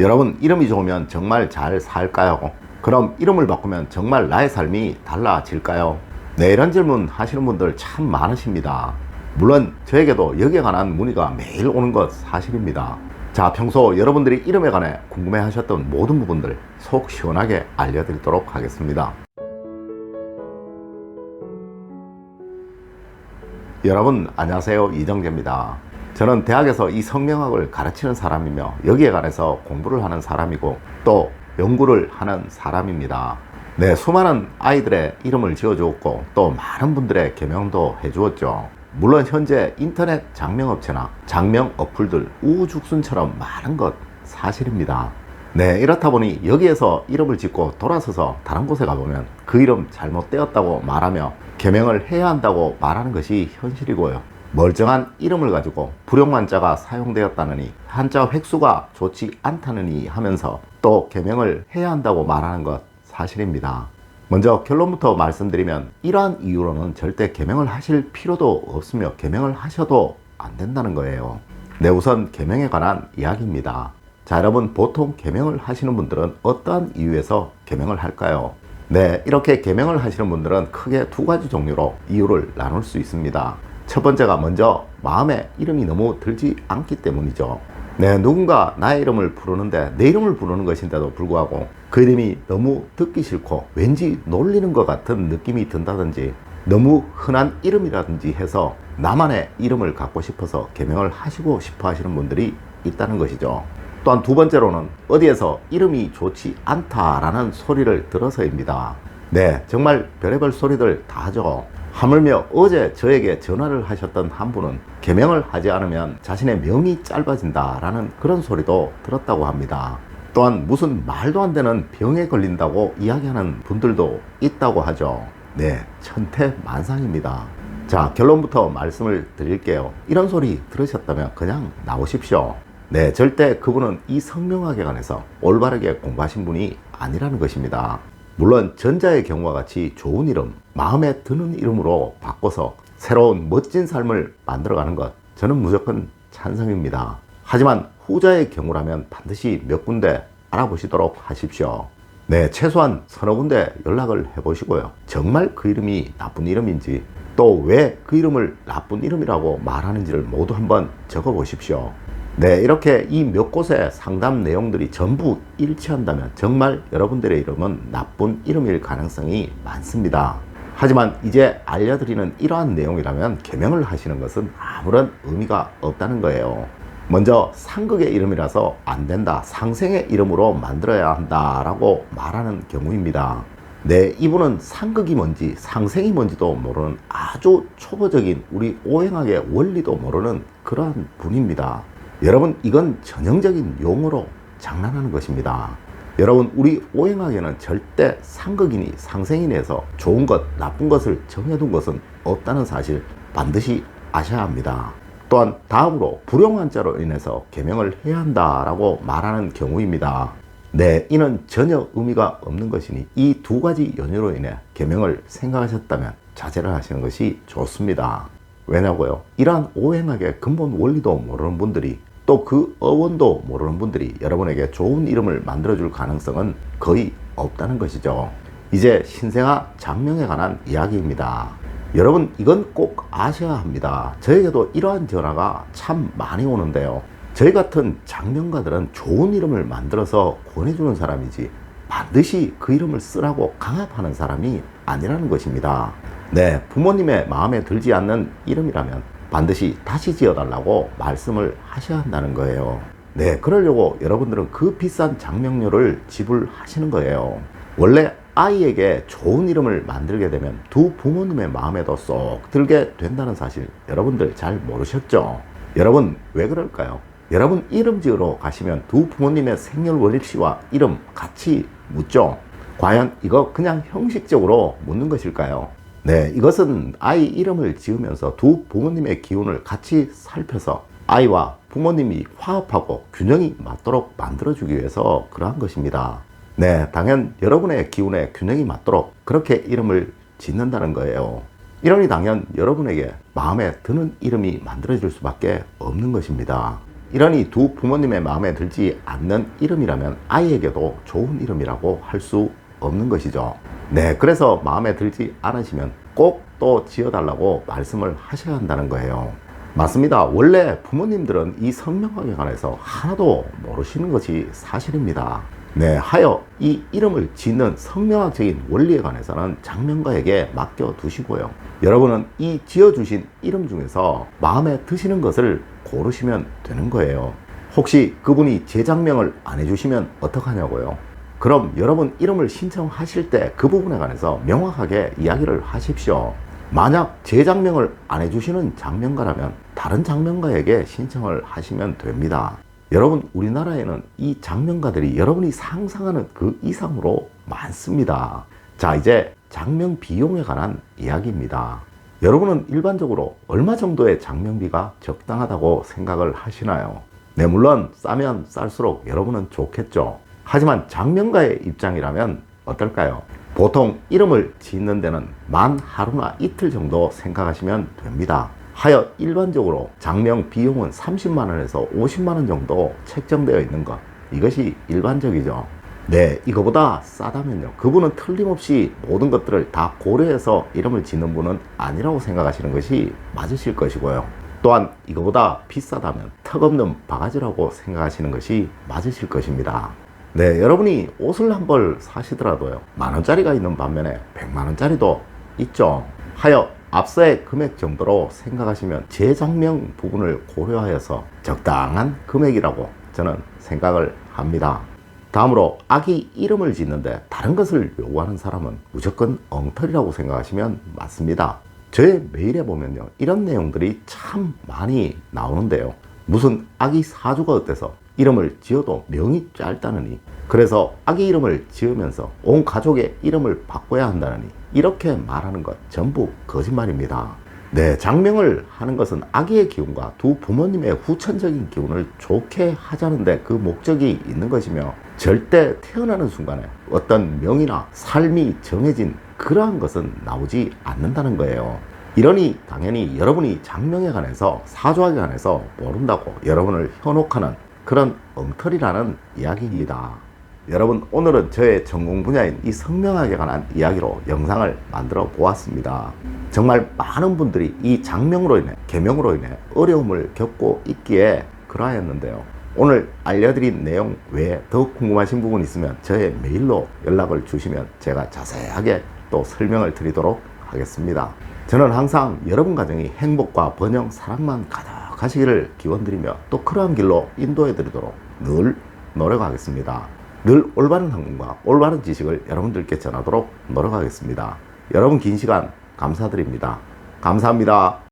여러분 이름이 좋으면 정말 잘 살까요? 그럼 이름을 바꾸면 정말 나의 삶이 달라질까요? 네 이런 질문 하시는 분들 참 많으십니다. 물론 저에게도 여기에 관한 문의가 매일 오는 것 사실입니다. 자 평소 여러분들이 이름에 관해 궁금해 하셨던 모든 부분들 속 시원하게 알려드리도록 하겠습니다. 여러분 안녕하세요 이정재입니다. 저는 대학에서 이 성명학을 가르치는 사람이며 여기에 관해서 공부를 하는 사람이고 또 연구를 하는 사람입니다. 네, 수많은 아이들의 이름을 지어주었고 또 많은 분들의 개명도 해주었죠. 물론 현재 인터넷 장명업체나 장명 어플들 우후죽순처럼 많은 것 사실입니다. 네, 이렇다 보니 여기에서 이름을 짓고 돌아서서 다른 곳에 가보면 그 이름 잘못되었다고 말하며 개명을 해야 한다고 말하는 것이 현실이고요. 멀쩡한 이름을 가지고 불용만자가 사용되었다느니 한자 획수가 좋지 않다느니 하면서 또 개명을 해야 한다고 말하는 것 사실입니다. 먼저 결론부터 말씀드리면 이러한 이유로는 절대 개명을 하실 필요도 없으며 개명을 하셔도 안 된다는 거예요. 네, 우선 개명에 관한 이야기입니다. 자, 여러분 보통 개명을 하시는 분들은 어떠한 이유에서 개명을 할까요? 네, 이렇게 개명을 하시는 분들은 크게 두 가지 종류로 이유를 나눌 수 있습니다. 첫 번째가 먼저 마음에 이름이 너무 들지 않기 때문이죠. 네, 누군가 나의 이름을 부르는데 내 이름을 부르는 것인데도 불구하고 그 이름이 너무 듣기 싫고 왠지 놀리는 것 같은 느낌이 든다든지 너무 흔한 이름이라든지 해서 나만의 이름을 갖고 싶어서 개명을 하시고 싶어 하시는 분들이 있다는 것이죠. 또한 두 번째로는 어디에서 이름이 좋지 않다라는 소리를 들어서입니다. 네, 정말 별의별 소리들 다 하죠. 하물며 어제 저에게 전화를 하셨던 한 분은 개명을 하지 않으면 자신의 명이 짧아진다라는 그런 소리도 들었다고 합니다. 또한 무슨 말도 안 되는 병에 걸린다고 이야기하는 분들도 있다고 하죠. 네, 천태만상입니다. 자, 결론부터 말씀을 드릴게요. 이런 소리 들으셨다면 그냥 나오십시오. 네, 절대 그분은 이 성명학에 관해서 올바르게 공부하신 분이 아니라는 것입니다. 물론 전자의 경우와 같이 좋은 이름, 마음에 드는 이름으로 바꿔서 새로운 멋진 삶을 만들어가는 것, 저는 무조건 찬성입니다. 하지만 후자의 경우라면 반드시 몇 군데 알아보시도록 하십시오. 네, 최소한 서너 군데 연락을 해보시고요. 정말 그 이름이 나쁜 이름인지, 또 왜 그 이름을 나쁜 이름이라고 말하는지를 모두 한번 적어 보십시오. 네, 이렇게 이 몇 곳의 상담 내용들이 전부 일치한다면 정말 여러분들의 이름은 나쁜 이름일 가능성이 많습니다. 하지만 이제 알려드리는 이러한 내용이라면 개명을 하시는 것은 아무런 의미가 없다는 거예요. 먼저 상극의 이름이라서 안 된다. 상생의 이름으로 만들어야 한다라고 말하는 경우입니다. 네, 이분은 상극이 뭔지 상생이 뭔지도 모르는 아주 초보적인 우리 오행학의 원리도 모르는 그러한 분입니다. 여러분 이건 전형적인 용어로 장난하는 것입니다. 여러분 우리 오행학에는 절대 상극이니 상생이니 해서 좋은 것 나쁜 것을 정해둔 것은 없다는 사실 반드시 아셔야 합니다. 또한 다음으로 불용한자로 인해서 개명을 해야 한다라고 말하는 경우입니다. 네, 이는 전혀 의미가 없는 것이니 이 두 가지 연유로 인해 개명을 생각하셨다면 자제를 하시는 것이 좋습니다. 왜냐고요? 이러한 오행학의 근본 원리도 모르는 분들이 또 그 어원도 모르는 분들이 여러분에게 좋은 이름을 만들어줄 가능성은 거의 없다는 것이죠. 이제 신생아 장명에 관한 이야기입니다. 여러분, 이건 꼭 아셔야 합니다. 저에게도 이러한 전화가 참 많이 오는데요. 저희 같은 장명가들은 좋은 이름을 만들어서 권해주는 사람이지 반드시 그 이름을 쓰라고 강압하는 사람이 아니라는 것입니다. 네, 부모님의 마음에 들지 않는 이름이라면 반드시 다시 지어달라고 말씀을 하셔야 한다는 거예요. 네, 그러려고 여러분들은 그 비싼 장명료를 지불하시는 거예요. 원래 아이에게 좋은 이름을 만들게 되면 두 부모님의 마음에도 쏙 들게 된다는 사실 여러분들 잘 모르셨죠? 여러분, 왜 그럴까요? 여러분 이름 지으러 가시면 두 부모님의 생년월일시와 이름 같이 묻죠? 과연 이거 그냥 형식적으로 묻는 것일까요? 네, 이것은 아이 이름을 지으면서 두 부모님의 기운을 같이 살펴서 아이와 부모님이 화합하고 균형이 맞도록 만들어주기 위해서 그러한 것입니다. 네, 당연 여러분의 기운에 균형이 맞도록 그렇게 이름을 짓는다는 거예요. 이러니 당연 여러분에게 마음에 드는 이름이 만들어질 수밖에 없는 것입니다. 이러니 두 부모님의 마음에 들지 않는 이름이라면 아이에게도 좋은 이름이라고 할 수 없는 것이죠. 네, 그래서 마음에 들지 않으시면 꼭 또 지어달라고 말씀을 하셔야 한다는 거예요. 맞습니다. 원래 부모님들은 이 성명학에 관해서 하나도 모르시는 것이 사실입니다. 네, 하여 이 이름을 짓는 성명학적인 원리에 관해서는 장명가에게 맡겨 두시고요. 여러분은 이 지어주신 이름 중에서 마음에 드시는 것을 고르시면 되는 거예요. 혹시 그분이 재장명을 안 해주시면 어떡하냐고요? 그럼 여러분 이름을 신청하실 때 그 부분에 관해서 명확하게 이야기를 하십시오. 만약 재장명을 안 해주시는 장명가라면 다른 장명가에게 신청을 하시면 됩니다. 여러분, 우리나라에는 이 장명가들이 여러분이 상상하는 그 이상으로 많습니다. 자, 이제 장명 비용에 관한 이야기입니다. 여러분은 일반적으로 얼마 정도의 장명비가 적당하다고 생각을 하시나요? 네, 물론 싸면 쌀수록 여러분은 좋겠죠. 하지만 장명가의 입장이라면 어떨까요? 보통 이름을 짓는 데는 만 하루나 이틀 정도 생각하시면 됩니다. 하여 일반적으로 장명 비용은 30만 원에서 50만 원 정도 책정되어 있는 것. 이것이 일반적이죠. 네, 이거보다 싸다면요. 그분은 틀림없이 모든 것들을 다 고려해서 이름을 짓는 분은 아니라고 생각하시는 것이 맞으실 것이고요. 또한 이거보다 비싸다면 턱없는 바가지라고 생각하시는 것이 맞으실 것입니다. 네, 여러분이 옷을 한 벌 사시더라도요. 만 원짜리가 있는 반면에 백만 원짜리도 있죠. 하여 앞서의 금액 정도로 생각하시면 재장명 부분을 고려하여서 적당한 금액이라고 저는 생각을 합니다. 다음으로 아기 이름을 짓는데 다른 것을 요구하는 사람은 무조건 엉터리라고 생각하시면 맞습니다. 저의 메일에 보면요. 이런 내용들이 참 많이 나오는데요. 무슨 아기 사주가 어때서 이름을 지어도 명이 짧다느니 그래서 아기 이름을 지으면서 온 가족의 이름을 바꿔야 한다느니 이렇게 말하는 것 전부 거짓말입니다. 네, 장명을 하는 것은 아기의 기운과 두 부모님의 후천적인 기운을 좋게 하자는데 그 목적이 있는 것이며 절대 태어나는 순간에 어떤 명이나 삶이 정해진 그러한 것은 나오지 않는다는 거예요. 이러니 당연히 여러분이 장명에 관해서 사주학에 관해서 모른다고 여러분을 현혹하는 그런 엉터리라는 이야기입니다. 여러분 오늘은 저의 전공 분야인 이 성명학에 관한 이야기로 영상을 만들어 보았습니다. 정말 많은 분들이 이 장명으로 인해 개명으로 인해 어려움을 겪고 있기에 그러하였는데요. 오늘 알려드린 내용 외에 더 궁금하신 부분 있으면 저의 메일로 연락을 주시면 제가 자세하게 또 설명을 드리도록 하겠습니다. 저는 항상 여러분 가정이 행복과 번영, 사랑만 가득 하시기를 기원드리며 또 그러한 길로 인도해 드리도록 늘 노력하겠습니다. 늘 올바른 항공과 올바른 지식을 여러분들께 전하도록 노력하겠습니다. 여러분 긴 시간 감사드립니다. 감사합니다.